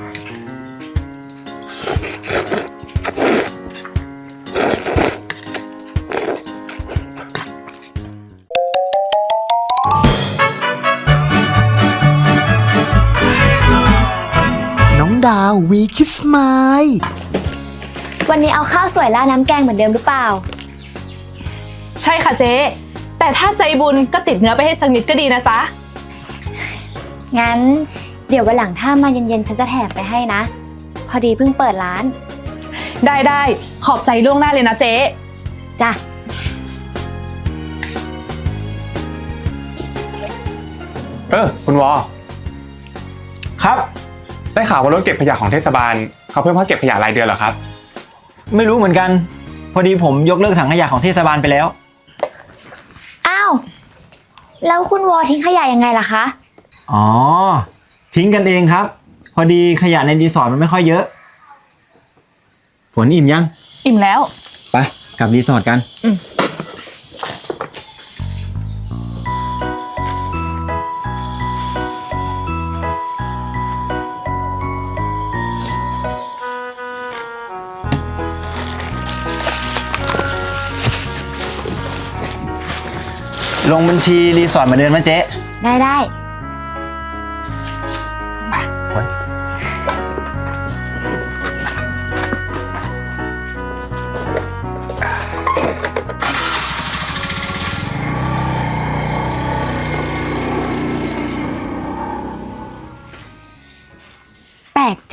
น้องดาววีคิสมายวันนี้เอาข้าวสวยราดน้ำแกงเหมือนเดิมหรือเปล่า ใช่ค่ะเจ๊ แต่ถ้าใจบุญก็ติดเนื้อไปให้สักนิดก็ดีนะจ๊ะ งั้น เดี๋ยววันหลังถ้ามาเย็นๆ ฉันจะแถมไปให้นะ พอดีเพิ่งเปิดร้าน ได้ได้ขอบใจล่วงหน้าเลยนะเจ๊จ้ะ เออ คุณวอ ครับ ได้ข่าวว่ารถเก็บขยะของเทศบาล เขาเพิ่มค่าเก็บขยะรายเดือนเหรอครับ ไม่รู้เหมือนกัน พอดีผมยกเลิกถังขยะของเทศบาลไปแล้ว อ้าว แล้วคุณวอทิ้งขยะยังไงล่ะคะ อ๋อ ทิ้งกันเองครับ พอดีขยะในรีสอร์ทมันไม่ค่อยเยอะ ฝนอิ่มยัง อิ่มแล้ว ไปกลับรีสอร์ทกัน อืม ลงบัญชีรีสอร์ทเหมือนเดิมไหมเจ๊ ได้ได้แ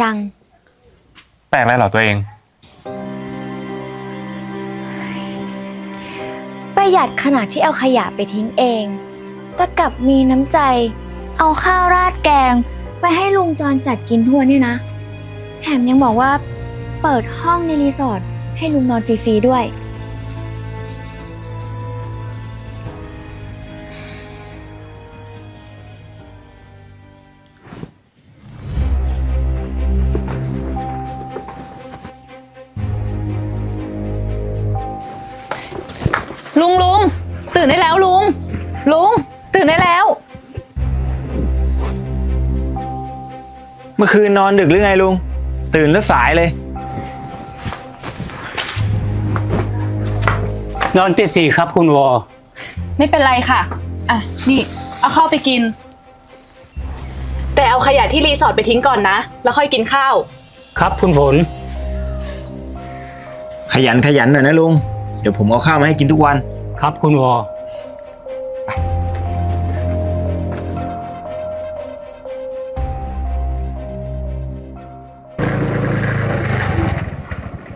จัง แปลกอะไรเหรอตัวเอง ประหยัดขนาดที่เอาขยะไปทิ้งเอง แต่กลับมีน้ำใจ เอาข้าวราดแกง ไปให้ลุงจรจัดกินทั่วเนี่ยนะ แถมยังบอกว่า เปิดห้องในรีสอร์ทให้ลุงนอนฟรีๆด้วย ตื่นได้แล้วลุง ลุง ตื่นได้แล้ว เมื่อคืนนอนดึกหรือไงลุง ตื่นแล้วสายเลย นอนตีสี่ครับคุณวอ ไม่เป็นไรค่ะ อะ นี่ เอาข้าวไปกิน แต่เอาขยะที่รีสอร์ทไปทิ้งก่อนนะ แล้วค่อยกินข้าว ครับคุณฝน ขยันขยันหน่อยนะลุง เดี๋ยวผมเอาข้าวมาให้กินทุกวัน ครับคุณวอ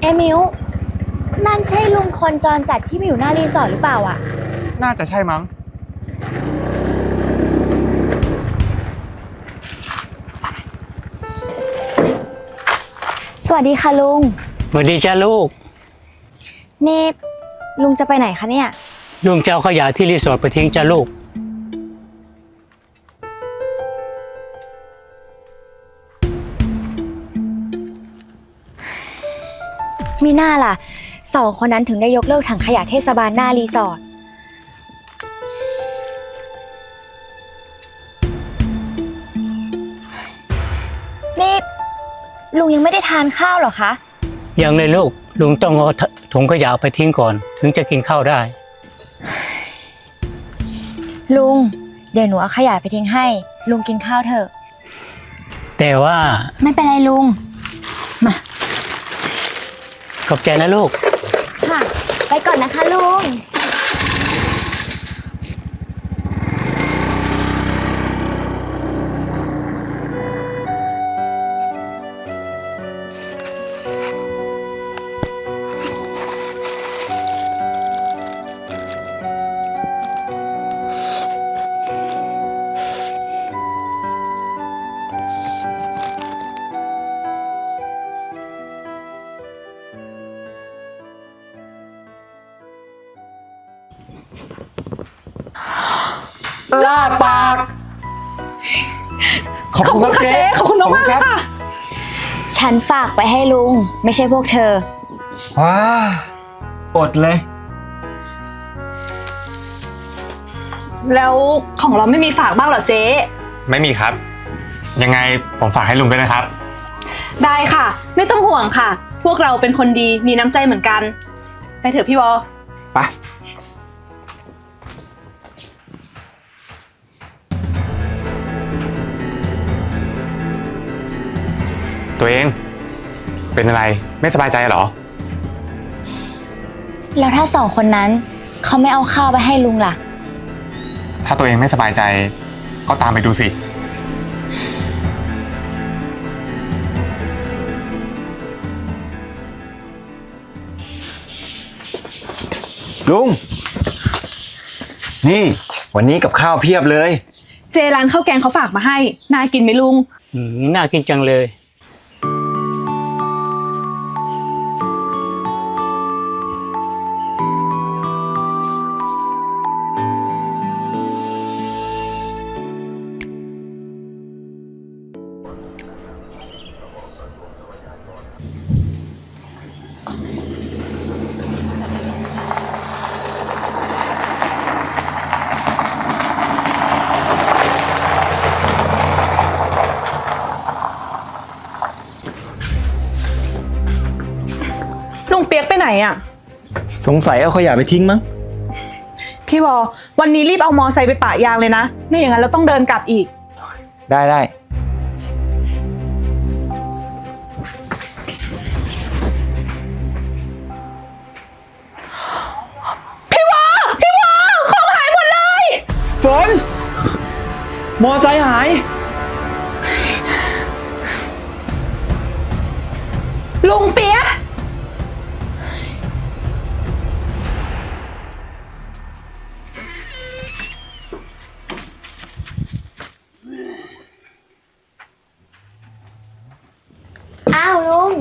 เอมิวนั่นใช่ลุงคนจรจัดที่มาอยู่หน้ารีสอร์ทหรือเปล่าอะ น่าจะใช่มั้ง สวัสดีค่ะลุง สวัสดีจ้าลูก นี่ลุงจะไปไหนคะเนี่ย ลุงจะเอาขยะที่รีสอร์ทไปทิ้งจ้าลูก มีหน้าล่ะ สองคนนั้นถึงได้ยกเลิกถังขยะเทศบาลหน้ารีสอร์ท นี่ ลุงยังไม่ได้ทานข้าวเหรอคะ ยังเลยลูก ลุงต้องเอาถุงขยะไปทิ้งก่อน ถึงจะกินข้าวได้ ลุง เดี๋ยวหนูเอาขยะไปทิ้งให้ ลุงกินข้าวเถอะ แต่ว่าไม่เป็นไรลุงขอบใจนะลูก ค่ะ ไปก่อนนะคะลุง ล่าปาก ขอบคุณค่ะเจ๊ขอบคุณมากๆค่ะ ฉันฝากไปให้ลุง ไม่ใช่พวกเธอ ว้าอดเลย แล้วของเราไม่มีฝากบ้างเหรอเจ๊ ไม่มีครับ ยังไงผมฝากให้ลุงด้วยนะครับ ได้ค่ะ ไม่ต้องห่วงค่ะ พวกเราเป็นคนดีมีน้ำใจเหมือนกัน ไปเถอะพี่วอ ตัวเอง เป็นอะไรไม่สบายใจเหรอ แล้วถ้าสองคนนั้นเขาไม่เอาข้าวไปให้ลุงล่ะ ถ้าตัวเองไม่สบายใจ ก็ตามไปดูสิ ลุง นี่ วันนี้กับข้าวเพียบเลย เจร้านข้าวแกงเขาฝากมาให้ น่ากินไหมลุง อืมน่ากินจังเลย ลุงเปียกไปไหนอะสงสัยเอาขยะไปทิ้งมั้ง พี่วอวันนี้รีบเอามอไซค์ไปปะยางเลยนะไม่อย่างนั้นเราต้องเดินกลับอีก ได้ได้ ลุงเปียกอ้าวลุง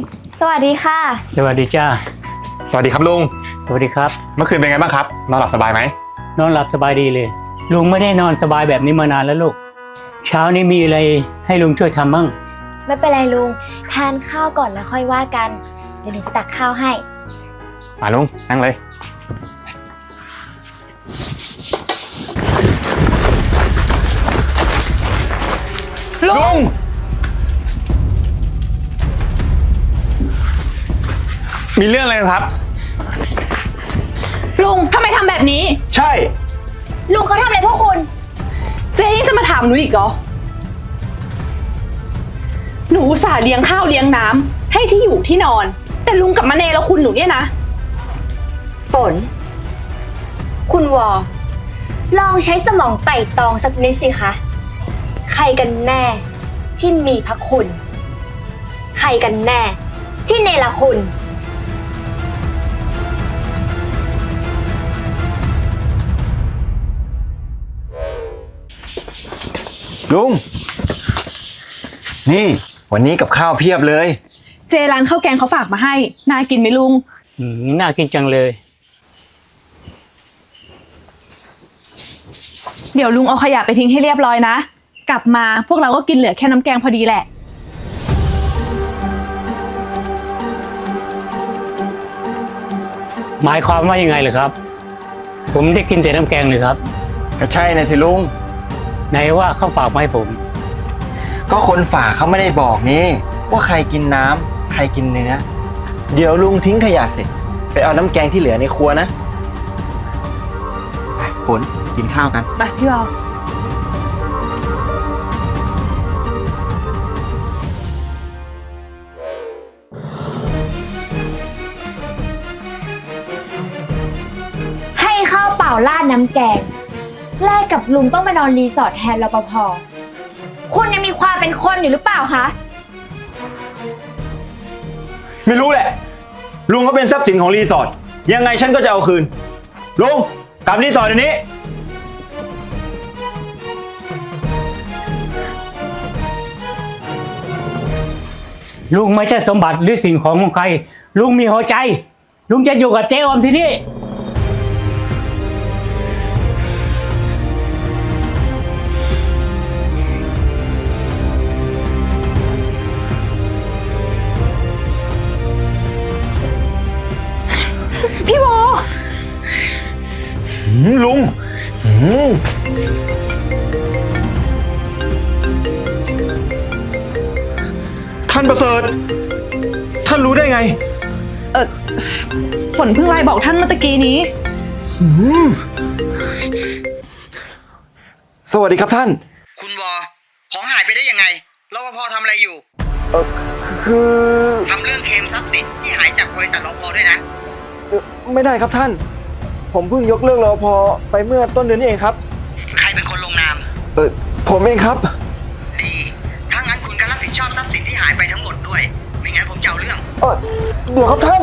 สวัสดีค่ะ สวัสดีจ้า สวัสดีครับลุง สวัสดีครับ เมื่อคืนเป็นไงบ้างครับ นอนหลับสบายไหม นอนหลับสบายดีเลย ลุงไม่ได้นอนสบายแบบนี้มานานแล้วลูก เช้านี้มีอะไรให้ลุงช่วยทำมั่ง ไม่เป็นไรลุง ทานข้าวก่อนแล้วค่อยว่ากัน เดี๋ยวหนูจะตักข้าวให้ มาลุงนั่งเลย ลุง มีเรื่องอะไรกันครับ ลุงทำไมทำแบบนี้ ใช่ ลุงเขาทำอะไรพวกคุณ เจ๊ยังจะมาถามหนูอีกเหรอ หนูอุตส่าห์เลี้ยงข้าวเลี้ยงน้ำให้ที่อยู่ที่นอน แต่ลุงกับมะเนแล้วคุณหนูเนี่ยนะ ฝน คุณวอลองใช้สมองไต่ตองสักนิดสิคะ ใครกันแน่ที่มีพระคุณ ใครกันแน่ที่เนรคุณ ลุง นี่ วันนี้กับข้าวเพียบเลย เจร้านข้าวแกงเขาฝากมาให้ น่ากินไหมลุง อืมน่ากินจังเลย เดี๋ยวลุงเอาขยะไปทิ้งให้เรียบร้อยนะ กลับมาพวกเราก็กินเหลือแค่น้ำแกงพอดีแหละ หมายความว่ายังไงเลยครับ ผมได้กินแต่น้ำแกงเลยครับ ก็ใช่นะสิลุง ไหนว่าเขาฝากมาให้ผม ก็คนฝากเขาไม่ได้บอกนี่ ว่าใครกินน้ำใครกินเนื้อ เดี๋ยวลุงทิ้งขยะเสร็จ ไปเอาน้ำแกงที่เหลือในครัวนะ ไปฝนกินข้าวกัน ไปพี่บอลให้ข้าวเปล่าราดน้ำแกง แลกกับลุงต้องไปนอนรีสอร์ทแทนรปภคุณยัง มีความเป็นคนอยู่หรือเปล่าคะ ไม่รู้แหละ ลุงก็เป็นทรัพย์สินของรีสอร์ทยังไงฉันก็จะเอาคืน ลุงกลับรีสอร์ทเดี๋ยวนี้ ลุงไม่ใช่สมบัติหรือสิ่งของของใคร ลุงมีหัวใจ ลุงจะอยู่กับเจ๊ออมที่นี่ ประเสริฐ ท่านรู้ได้ไง เออฝนเพิ่งไลน์บอกท่านเมื่อตะกี้นี้ สวัสดีครับท่าน คุณวอ ของหายไปได้ยังไงรปภทำอะไรอยู่ เออคือทำเรื่องเคลมทรัพย์สินที่หายจากบริษัทรปภด้วยนะ เอ่อไม่ได้ครับท่าน ผมเพิ่งยกเลิกรอพอไปเมื่อต้นเดือนนี้เองครับ ใครเป็นคนลงนาม เออผมเองครับ ดี ถ้างั้นคุณก็รับผิดชอบทรัพย์สินที่หายไปทั้งหมดด้วย ไม่งั้นผมจะเอาเรื่อง เออเดี๋ยวครับท่าน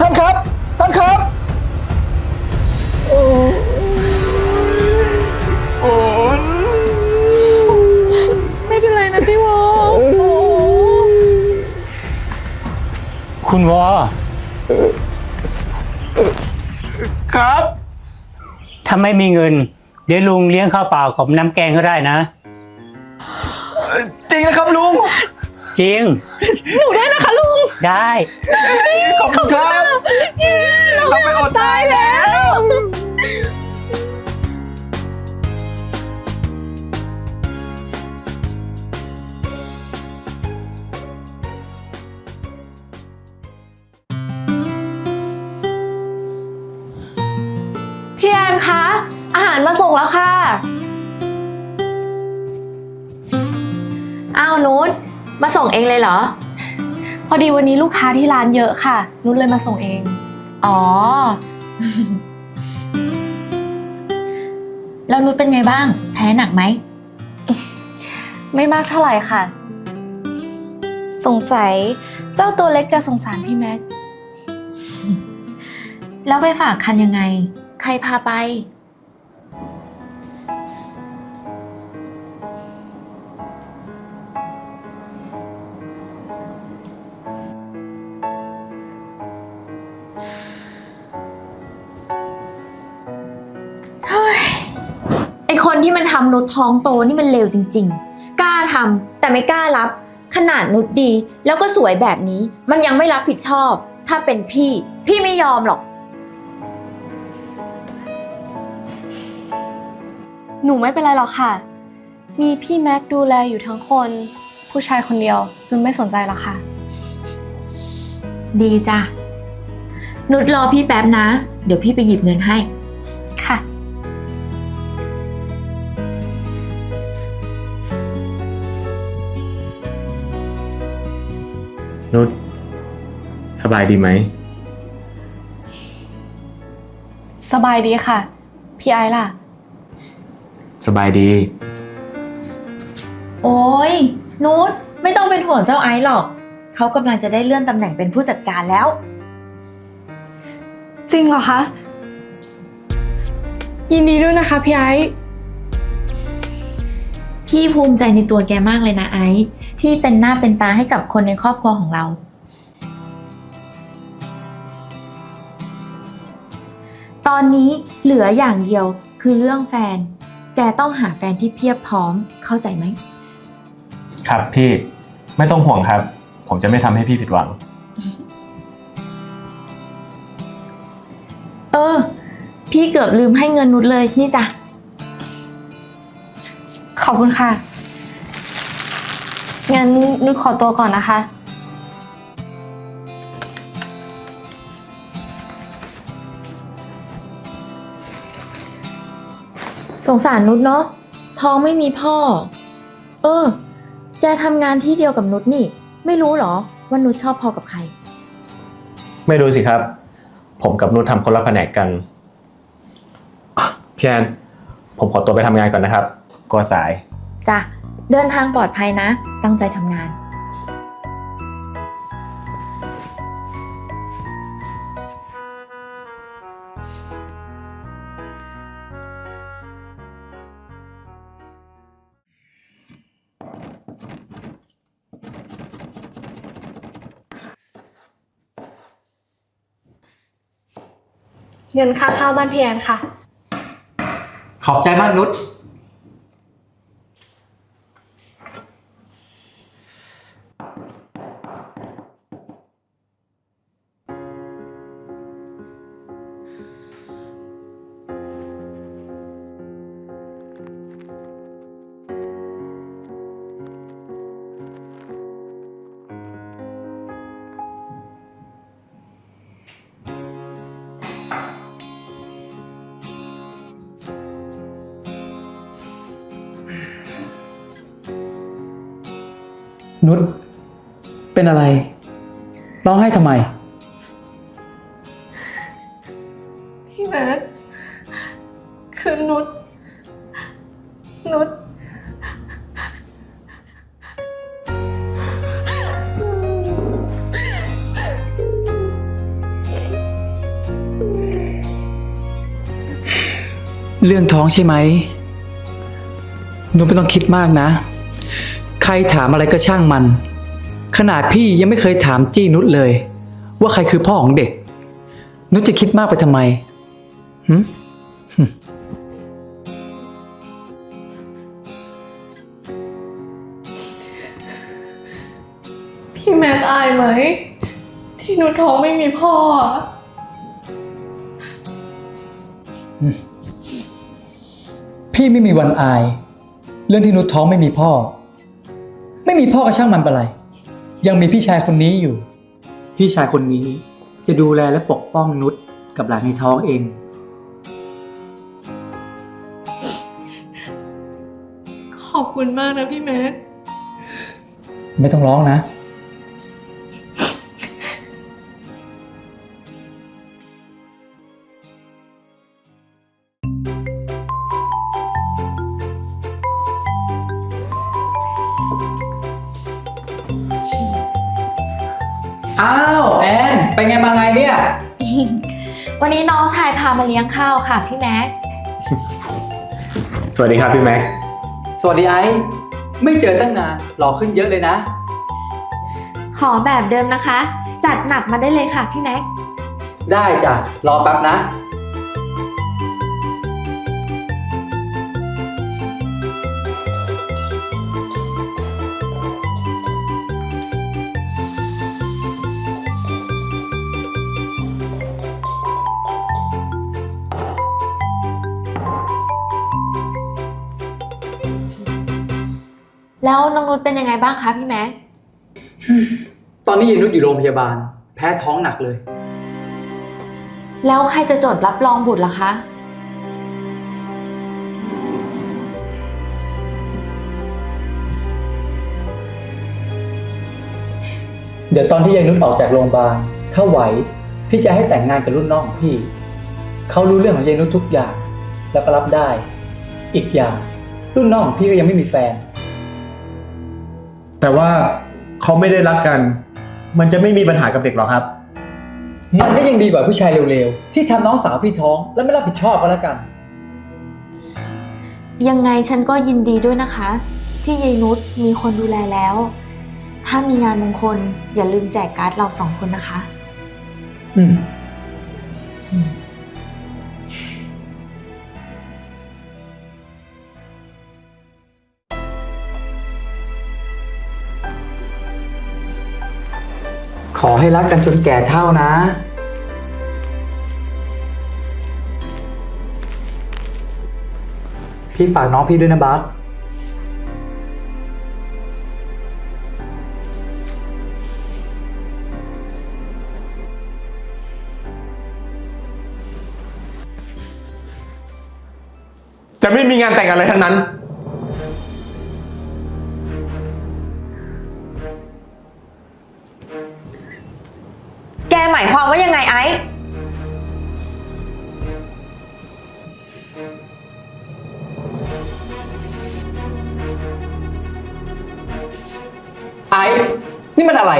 ท่านครับ ท่านครับโอ้โอ้ไม่เป็นไรนะพี่วอคุณวอครับ ถ้าไม่มีเงิน เดี๋ยวลุงเลี้ยงข้าวเปล่ากับน้ำแกงก็ได้นะ จริงนะครับลุง จริง หนูได้นะคะลุงได้ ขอบคุณครับเราไปอดตายแล้ว พี่แอนคะ อาหารมาส่งแล้วค่ะ มาส่งเองเลยเหรอ พอดีวันนี้ลูกค้าที่ร้านเยอะค่ะ นุชเลยมาส่งเอง อ๋อ แล้วนุชเป็นไงบ้าง แพ้หนักไหม ไม่มากเท่าไหร่ค่ะ สงสัยเจ้าตัวเล็กจะสงสารพี่แม็ก แล้วไปฝากคันยังไง ใครพาไป ที่มันทำนุชท้องโตนี่มันเลวจริง ๆ กล้าทำแต่ไม่กล้ารับ ขนาดนุชดี แล้วก็สวยแบบนี้มันยังไม่รับผิดชอบ ถ้าเป็นพี่ พี่ไม่ยอมหรอก หนูไม่เป็นไรหรอกค่ะ มีพี่แม็กดูแลอยู่ทั้งคน ผู้ชายคนเดียวนุชไม่สนใจหรอกค่ะ ดีจ้ะนุชรอพี่แป๊บนะ เดี๋ยวพี่ไปหยิบเงินให้ นุชสบายดีไหม สบายดีค่ะ พี่ไอซ์ล่ะ สบายดี โอ้ยนุชไม่ต้องเป็นห่วงเจ้าไอซ์หรอก เขากำลังจะได้เลื่อนตำแหน่งเป็นผู้จัดการแล้ว จริงเหรอคะ ยินดีด้วยนะคะพี่ไอซ์พี่ภูมิใจในตัวแกมากเลยนะไอซ์ ที่เป็นหน้าเป็นตาให้กับคนในครอบครัวของเรา ตอนนี้เหลืออย่างเดียวคือเรื่องแฟน แกต้องหาแฟนที่เพียบพร้อมเข้าใจไหม ครับพี่ไม่ต้องห่วงครับ ผมจะไม่ทำให้พี่ผิดหวัง เออ พี่เกือบลืมให้เงินนุชเลยนี่จ้ะ ขอบคุณค่ะงั้ นนุชขอตัวก่อนนะคะ สงสารนุชเนาะท้องไม่มีพ่อ เออ แกทำงานที่เดียวกับนุชนี่ ไม่รู้เหรอว่านุชชอบพอกับใคร ไม่รู้สิครับ ผมกับนุชทำคนละแผนกกันอะพี่แอนผมขอตัวไปทำงานก่อนนะครับกลัวสาย จ้ะ เดินทางปลอดภัยนะ ตั้งใจทำงาน เงินค่าข้าวบ้านพี่แอนค่ะ ขอบใจมากนุช นุชเป็นอะไรร้องไห้ทำไม พี่แม็กคือนุชนุชเรื่องท้องใช่ไหมนุชไม่ต้องคิดมากนะ ใครถามอะไรก็ช่างมัน ขนาดพี่ยังไม่เคยถามจี้นุชเลย ว่าใครคือพ่อของเด็ก นุชจะคิดมากไปทำไมหึพี่แม็กอายไหม ที่นุชท้องไม่มีพ่ออะพี่ไม่มีวันอาย เรื่องที่นุชท้องไม่มีพ่อ ไม่มีพ่อก็ช่างมันไปเลยยังมีพี่ชายคนนี้อยู่ พี่ชายคนนี้จะดูแลและปกป้องนุชกับหลานในท้องเอง ขอบคุณมากนะพี่แม็ก ไม่ต้องร้องนะ มาไงเนี่ย วันนี้น้องชายพามาเลี้ยงข้าวค่ะพี่แม็ก สวัสดีครับพี่แม็ก สวัสดีไอซ์ไม่เจอตั้งนานหล่อขึ้นเยอะเลยนะ ขอแบบเดิมนะคะ จัดหนักมาได้เลยค่ะพี่แม็ก ได้จ้ะรอแป๊บนะ แล้วน้องนุชเป็นยังไงบ้างคะพี่แม็ก ตอนนี้ยายนุชอยู่โรงพยาบาล แพ้ท้องหนักเลย แล้วใครจะจดรับรองบุตรล่ะคะ เดี๋ยวตอนที่ยายนุชออกจากโรงพยาบาล ถ้าไหว พี่จะให้แต่งงานกับรุ่นน้องของพี่ เขารู้เรื่องของยายนุชทุกอย่าง แล้วก็รับได้ อีกอย่าง รุ่นน้องของพี่ก็ยังไม่มีแฟน แต่ว่าเขาไม่ได้รักกัน มันจะไม่มีปัญหากับเด็กหรอครับ มันก็ยังดีกว่าผู้ชายเร็วๆ ที่ทำน้องสาวพี่ท้องแล้วไม่รับผิดชอบก็แล้วกัน ยังไงฉันก็ยินดีด้วยนะคะ ที่ยายนุชมีคนดูแลแล้ว ถ้ามีงานมงคลอย่าลืมแจกการ์ดเราสองคนนะคะ อืม ขอให้รักกันจนแก่เท่านะ พี่ฝากน้องพี่ด้วยนะบัสจะไม่มีงานแต่งอะไรทั้งนั้น มันอะไร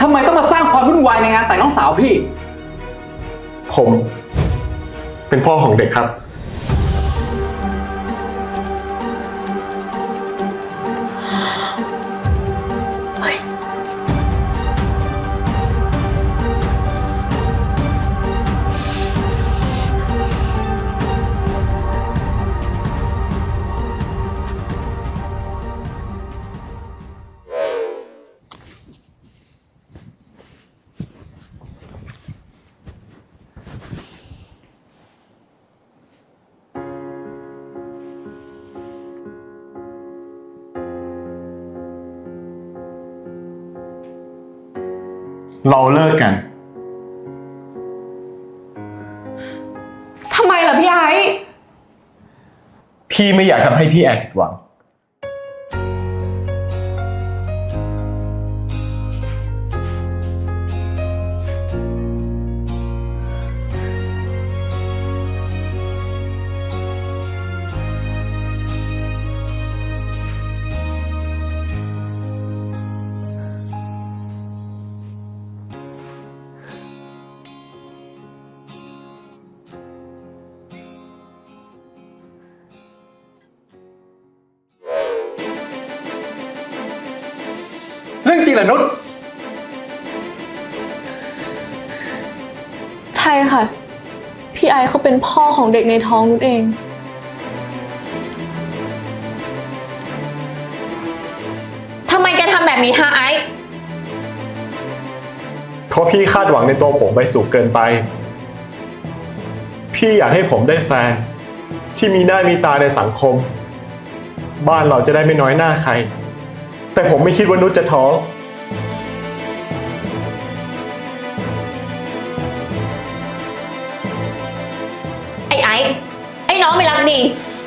ทำไมต้องมาสร้างความวุ่นวายในงานแต่งน้องสาวพี่ ผม เป็นพ่อของเด็กครับ เราเลิกกัน ทำไมล่ะพี่ไอซ์ พี่ไม่อยากทำให้พี่แอนผิดหวัง จริงเหรอนุชใช่ค่ะ พี่ไอซ์เขาเป็นพ่อของเด็กในท้องนุชเอง ทำไมแกทำแบบนี้ฮะไอซ์เพราะพี่คาดหวังในตัวผมไปสูงเกินไป พี่อยากให้ผมได้แฟน ที่มีหน้ามีตาในสังคม บ้านเราจะได้ไม่น้อยหน้าใคร แต่ผมไม่คิดว่านุชจะท้อง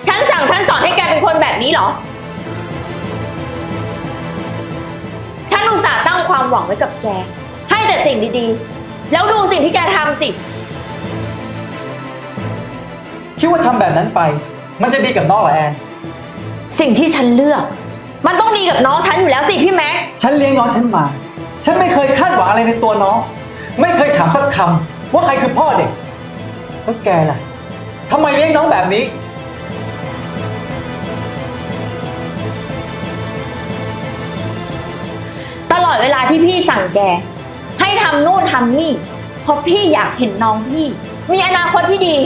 ฉันสั่งฉันสอนให้แกเป็นคนแบบนี้เหรอ ฉันอุตส่าห์ตั้งความหวังไว้กับแก ให้แต่สิ่งดีๆ แล้วดูสิ่งที่แกทำสิ คิดว่าทำแบบนั้นไป มันจะดีกับน้องเหรอแอน สิ่งที่ฉันเลือก มันต้องดีกับน้องฉันอยู่แล้วสิพี่แม็ก ฉันเลี้ยงน้องฉันมา ฉันไม่เคยคาดหวังอะไรในตัวน้อง ไม่เคยถามสักคำว่าใครคือพ่อเด็กแล้วแกล่ะทำไมเลี้ยงน้องแบบนี้ ลอดเวลาที่พี่สั่งแก ให้ทำนู่นทำนี่ เพราะพี่อยากเห็นน้องพี่ มีอนาคตที่ดี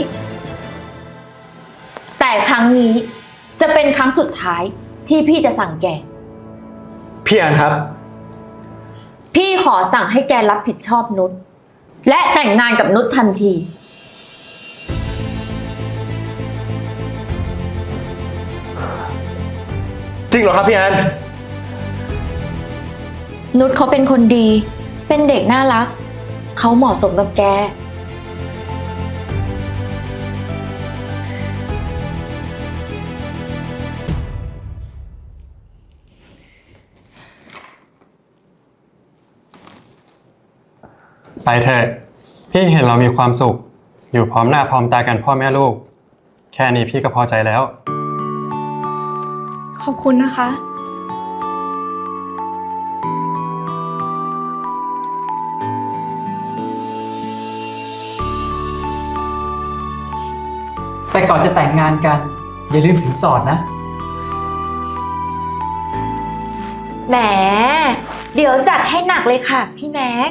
แต่ครั้งนี้จะเป็นครั้งสุดท้ายที่พี่จะสั่งแก พี่แอนครับ พี่ขอสั่งให้แกรับผิดชอบนุชและแต่งงานกับนุชทันที จริงเหรอครับพี่แอน นุชเขาเป็นคนดี เป็นเด็กน่ารัก เขาเหมาะสมกับแก ไปเถอะพี่เห็นเรามีความสุข อยู่พร้อมหน้าพร้อมตากันพ่อแม่ลูก แค่นี้พี่ก็พอใจแล้ว ขอบคุณนะคะ แต่ก่อนจะแต่งงานกัน อย่าลืมถึงสอดนะ แหม เดี๋ยวจัดให้หนักเลยค่ะ พี่แม็ก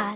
าน